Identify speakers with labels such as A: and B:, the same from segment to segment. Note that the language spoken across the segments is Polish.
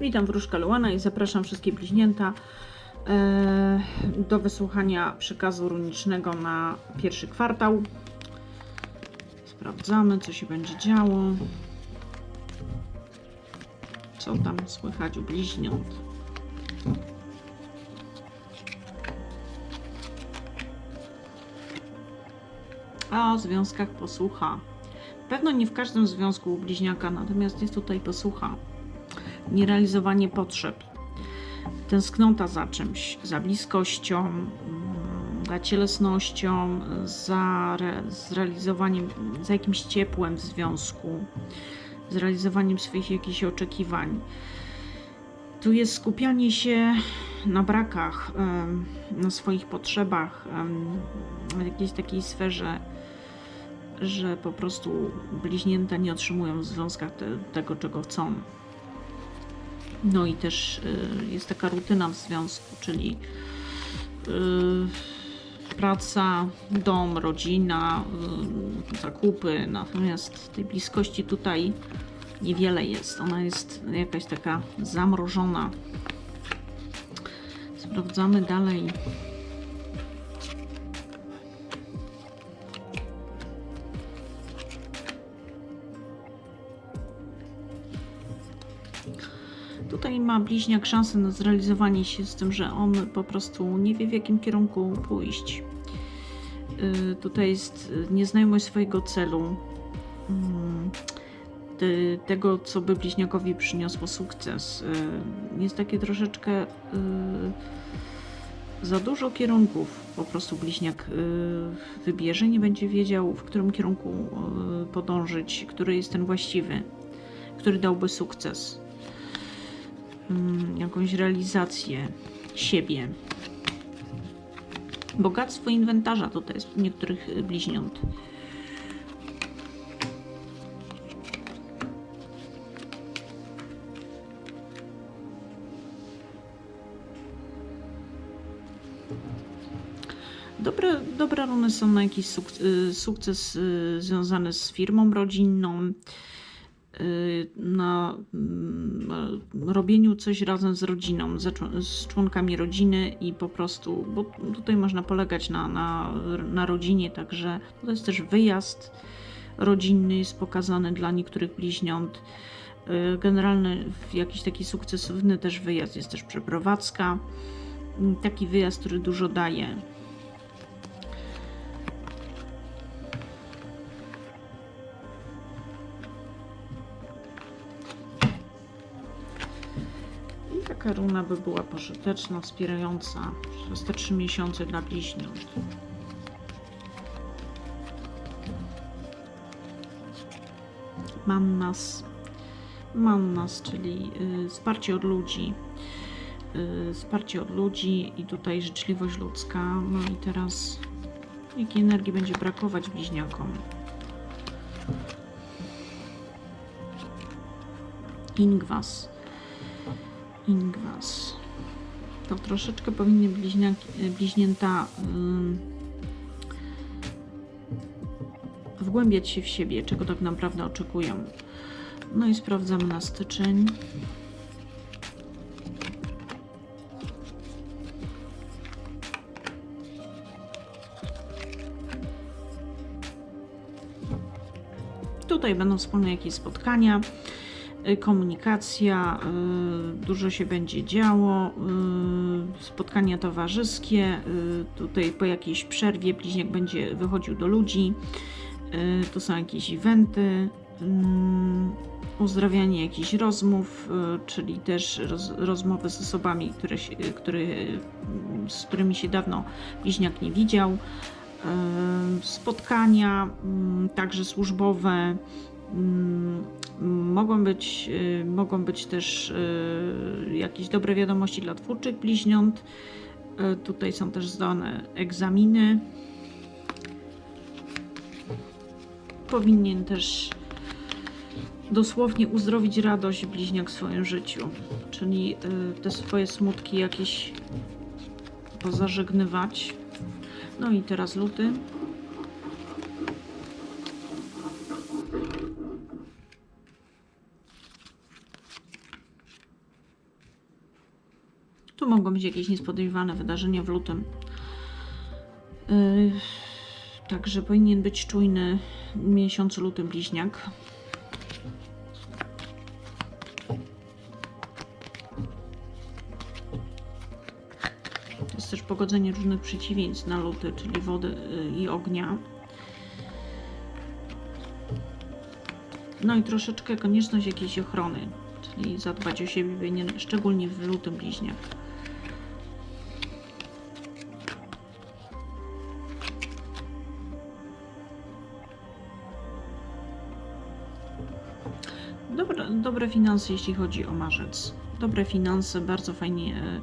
A: Witam wróżka Luana i zapraszam wszystkie bliźnięta e, do wysłuchania przekazu runicznego na pierwszy kwartał. Sprawdzamy, co się będzie działo. Co tam słychać u bliźniąt. A o związkach posłucha. Pewno nie w każdym związku u bliźniaka, natomiast jest tutaj posłucha. Nierealizowanie potrzeb. Tęsknota za czymś, za bliskością, mm, za cielesnością, za re, zrealizowaniem, za jakimś ciepłem w związku, zrealizowaniem swoich jakichś oczekiwań. Tu jest skupianie się na brakach, na swoich potrzebach, w jakiejś takiej sferze że po prostu bliźnięta nie otrzymują w związkach te, tego, czego chcą. No i też y, jest taka rutyna w związku, czyli y, praca, dom, rodzina, y, zakupy. Natomiast tej bliskości tutaj niewiele jest. Ona jest jakaś taka zamrożona. Sprawdzamy dalej. Tutaj ma bliźniak szansę na zrealizowanie się z tym, że on po prostu nie wie w jakim kierunku pójść. Yy, Tutaj jest y, nieznajomość swojego celu, mm, tego, co by bliźniakowi przyniosło sukces. Yy, Jest takie troszeczkę yy, za dużo kierunków po prostu bliźniak wybierze, nie będzie wiedział, w którym kierunku podążyć, który jest ten właściwy, który dałby sukces jakąś realizację siebie. Bogactwo inwentarza tutaj jest u niektórych y, bliźniąt. Dobre, dobre runy są na jakiś suk- y, sukces y, związany z firmą rodzinną, na mm, robieniu coś razem z rodziną, z członkami rodziny i po prostu, bo tutaj można polegać na, na, na rodzinie, także to jest też wyjazd rodzinny, jest pokazany dla niektórych bliźniąt. Y, Generalny jakiś taki sukcesywny też wyjazd, jest też przeprowadzka, taki wyjazd, który dużo daje. Taka runa by była pożyteczna, wspierająca przez te trzy miesiące dla bliźniąt. Mannas. Mannas, czyli y, wsparcie od ludzi. Y, wsparcie od ludzi i tutaj życzliwość ludzka. No i teraz jakiej energii będzie brakować bliźniakom? Ingwas. Ingwas. To troszeczkę powinny bliźnięta ym, wgłębiać się w siebie, czego tak naprawdę oczekują. No i sprawdzamy na styczeń. Tutaj będą wspólne jakieś spotkania, komunikacja, y, dużo się będzie działo, y, spotkania towarzyskie. y, Tutaj po jakiejś przerwie bliźniak będzie wychodził do ludzi. y, Tu są jakieś eventy, mm, uzdrawianie jakichś rozmów, y, czyli też roz, rozmowy z osobami, które się, y, y, z którymi się dawno bliźniak nie widział. y, Spotkania, mm, także służbowe, mm, mogą być, y, mogą być też y, jakieś dobre wiadomości dla twórczych bliźniąt. Y, Tutaj są też zdane egzaminy. Powinien też dosłownie uzdrowić radość bliźniak w swoim życiu, czyli te swoje smutki jakieś pozażegnywać. No i teraz luty. Mogą być jakieś niespodziewane wydarzenia w lutym. Yy, Także powinien być czujny miesiąc luty bliźniak. Jest też pogodzenie różnych przeciwieństw na luty, czyli wody y, i ognia. No i troszeczkę konieczność jakiejś ochrony, czyli zadbać o siebie, szczególnie w lutym bliźniak. Dobre, dobre finanse, jeśli chodzi o marzec. Dobre finanse, bardzo fajnie e,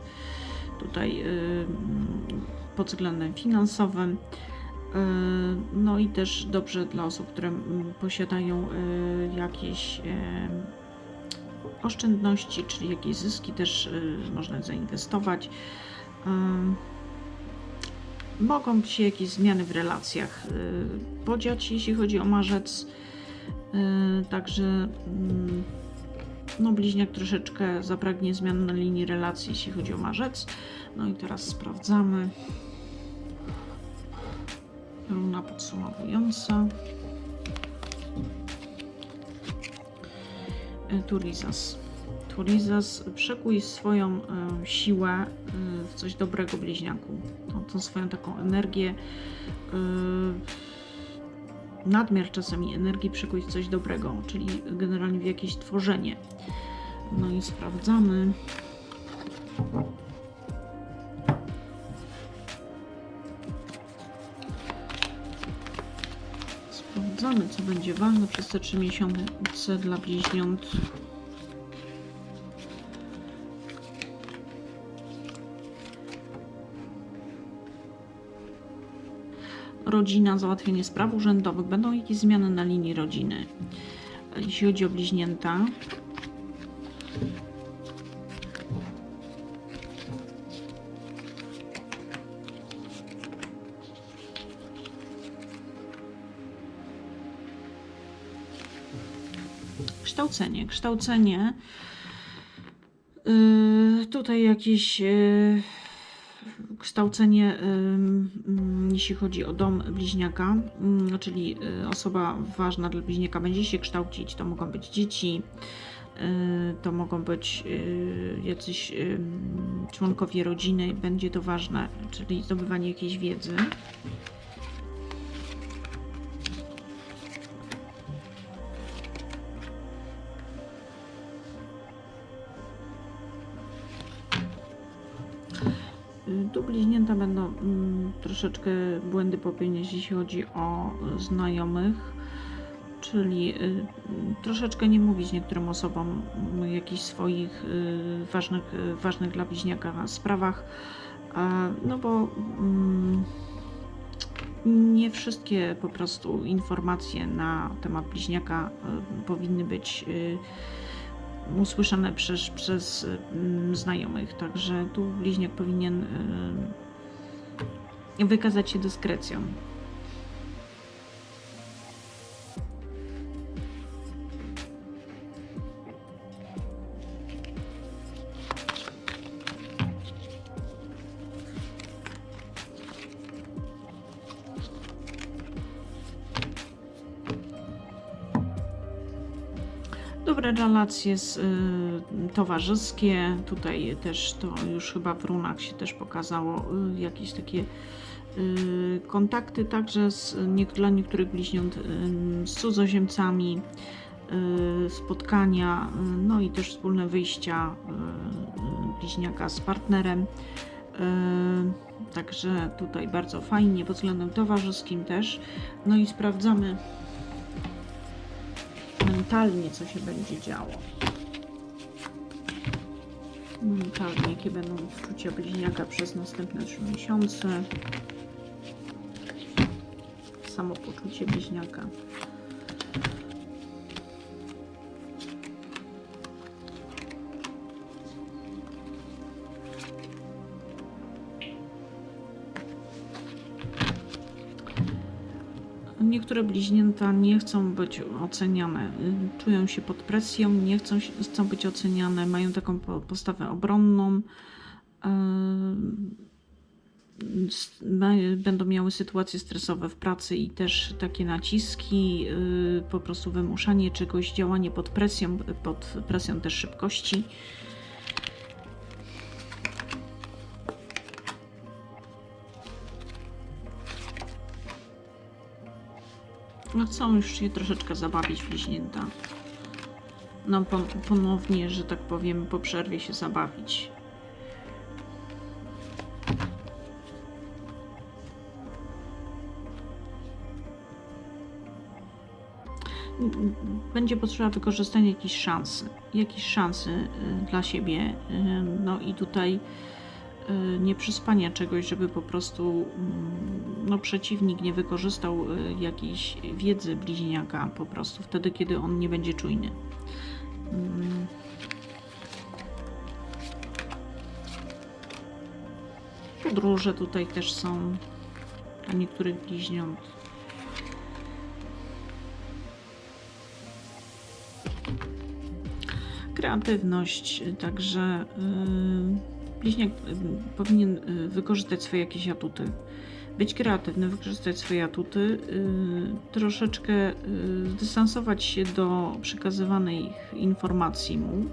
A: tutaj e, pod względem finansowym. E, No i też dobrze dla osób, które posiadają jakieś oszczędności, czyli jakieś zyski też można zainwestować. Mogą się jakieś zmiany w relacjach podziać, jeśli chodzi o marzec. E, Także mm, no, bliźniak troszeczkę zapragnie zmian na linii relacji, jeśli chodzi o marzec. No i teraz sprawdzamy. Runa podsumowująca. E, Turizas. Turizas, przekuj swoją e, siłę w coś dobrego bliźniaku. Tą, tą swoją taką energię. Nadmiar czasami energii przekuj w coś dobrego, czyli generalnie w jakieś tworzenie. No i sprawdzamy. Sprawdzamy, co będzie ważne przez te trzy miesiące dla bliźniąt. Rodzina, załatwienie spraw urzędowych, będą jakieś zmiany na linii rodziny. Jeśli chodzi o bliźnięta, kształcenie, kształcenie. Yy, tutaj jakieś yy, kształcenie, jeśli chodzi o dom bliźniaka, czyli y, osoba ważna dla bliźniaka będzie się kształcić. To mogą być dzieci, y, to mogą być y, jacyś członkowie rodziny, będzie to ważne, czyli zdobywanie jakiejś wiedzy. Y, bliźnięta będą mm, troszeczkę błędy popełniać, jeśli chodzi o y, znajomych, czyli y, mm, troszeczkę nie mówić niektórym osobom mm, jakichś swoich y, ważnych, y, ważnych dla bliźniaka sprawach, no bo mm, nie wszystkie po prostu informacje na temat bliźniaka y, powinny być y, usłyszane przez, przez mm, znajomych. Także tu bliźniak powinien wykazać się dyskrecją. Relacje z, y, towarzyskie. Tutaj też to już chyba w runach się też pokazało y, jakieś takie y, kontakty także z, nie, dla niektórych bliźniąt y, z cudzoziemcami, y, spotkania, y, no i też wspólne wyjścia y, y, bliźniaka z partnerem. Y, Także tutaj bardzo fajnie pod względem towarzyskim też. No i sprawdzamy mentalnie, co się będzie działo. Mentalnie, jakie będą odczucia bliźniaka przez następne trzy miesiące. Samopoczucie bliźniaka. Niektóre bliźnięta nie chcą być oceniane, y, czują się pod presją, nie chcą, chcą być oceniane, mają taką po- postawę obronną. Ma- Będą miały sytuacje stresowe w pracy i też takie naciski, y, po prostu wymuszanie czegoś, działanie pod presją, pod presją też szybkości. No chcą już się troszeczkę zabawić bliźnięta. No pon- ponownie, że tak powiem, po przerwie się zabawić. będzie potrzeba wykorzystania jakiejś szansy, jakiejś szansy y, dla siebie. y, No i tutaj y, nie przyspania czegoś, żeby po prostu mm, no, przeciwnik nie wykorzystał y, jakiejś wiedzy bliźniaka po prostu wtedy, kiedy on nie będzie czujny. Mm. Podróże tutaj też są dla niektórych bliźniąt. kreatywność, także yy, bliźniak y, powinien y, wykorzystać swoje jakieś atuty. Być kreatywny, wykorzystać swoje atuty, y, troszeczkę y, zdystansować się do przekazywanej informacji mu, y,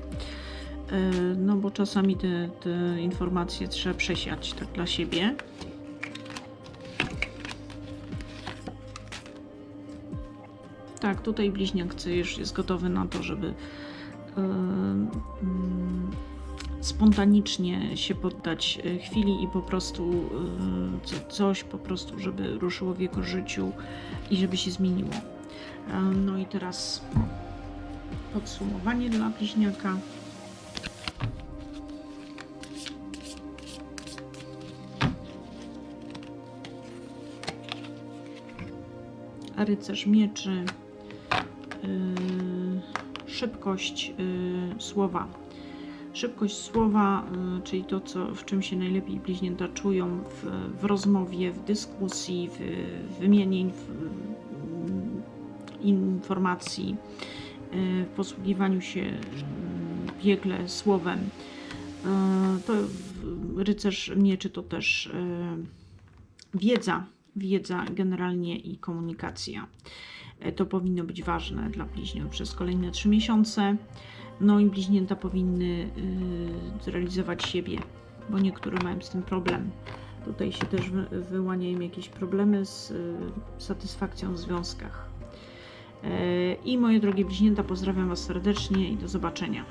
A: no bo czasami te, te informacje trzeba przesiać tak dla siebie. Tak, tutaj bliźniak już jest gotowy na to, żeby mm, spontanicznie się poddać y, chwili i po prostu co- coś po prostu, żeby ruszyło w jego życiu i żeby się zmieniło. E, No i teraz podsumowanie dla bliźniaka. Rycerz mieczy, yy, szybkość yy, słowa. Szybkość słowa, yy, czyli to, co, w czym się najlepiej bliźnięta czują w, w rozmowie, w dyskusji, w, w informacji, yy, w posługiwaniu się biegle słowem. Yy, To rycerz mieczy to też wiedza, wiedza generalnie i komunikacja. E, To powinno być ważne dla bliźniąt przez kolejne trzy miesiące. No i bliźnięta powinny y, zrealizować siebie, bo niektóre mają z tym problem. Tutaj się też wy, wyłaniają jakieś problemy z y, satysfakcją w związkach. E, I moje drogie bliźnięta, pozdrawiam Was serdecznie i do zobaczenia.